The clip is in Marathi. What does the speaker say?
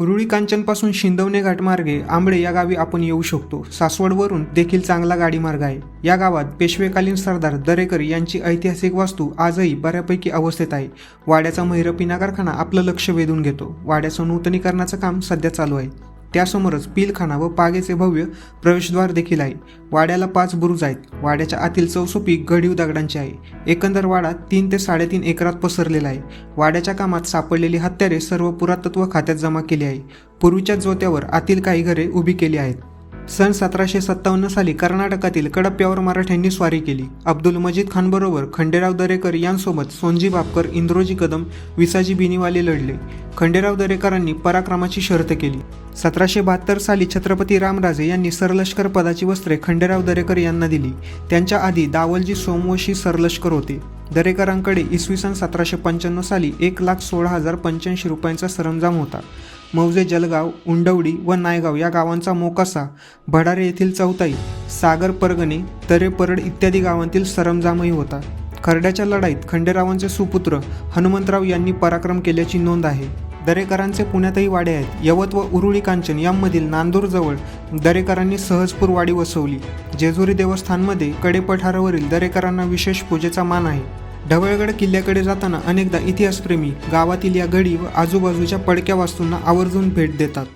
उरुळी कांचनपासून शिंदवणे घाटमार्गे आंबळे या गावी आपण येऊ शकतो. सासवडवरून देखील चांगला गाडी मार्ग आहे. या गावात पेशवेकालीन सरदार दरेकर यांची ऐतिहासिक वास्तू आजही बऱ्यापैकी अवस्थेत आहे. वाड्याचा महिरपिना कारखाना आपलं लक्ष वेधून घेतो. वाड्याचं नूतनीकरणाचं काम सध्या चालू आहे. त्यासमोरच पिलखाना व पागेचे भव्य प्रवेशद्वार देखील आहे. वाड्याला पाच बुरुज आहेत. वाड्याच्या आतील चौसोपी गढीव दगडांची आहे. एकंदर वाडा तीन ते साडेतीन एकरात पसरलेला आहे. वाड्याच्या कामात सापडलेली हत्यारे सर्व पुरातत्व खात्यात जमा केली आहे. पूर्वीच्या जोत्यावर आतील काही घरे उभी केली आहेत. सन सतराशे सत्तावन्न साली कर्नाटकातील कडप्प्यावर मराठ्यांनी स्वारी केली. अब्दुल मजीद खानबरोबर खंडेराव दरेकर यांसोबत सोनजी बापकर इंद्रोजी कदम विसाजी बिनीवाले लढले. खंडेराव दरेकरांनी पराक्रमाची शर्त केली. सतराशे बहात्तर साली छत्रपती रामराजे यांनी सरलष्कर पदाची वस्त्रे खंडेराव दरेकर यांना दिली. त्यांच्या आधी दावलजी सोमवशी सरलष्कर होते. दरेकरांकडे इसवी सन सतराशे पंच्याण्णव साली एक लाख सोळा हजार पंच्याऐंशी रुपयांचा सरंजाम होता. मौजे जलगाव उंडवडी व नायगाव या गावांचा मोकासा भडारे येथील चौथाई सागर परगणे तरे परड इत्यादी गावांतील सरंजामही होता. खरड्याच्या लढाईत खंडेरावांचे सुपुत्र हनुमंतराव यांनी पराक्रम केल्याची नोंद आहे. दरेकरांचे पुण्यातही वाडे आहेत. यवत व उरुळी कांचन यांमधील नांदूरजवळ दरेकरांनी सहजपूर वाडी वसवली. जेजुरी देवस्थानमध्ये कडेपठारावरील दरेकरांना विशेष पूजेचा मान आहे. ढवळगड किल्ल्याकडे जाताना अनेकदा इतिहासप्रेमी गावातील या गडी व आजूबाजूच्या पडक्या वास्तूंना आवर्जून भेट देतात.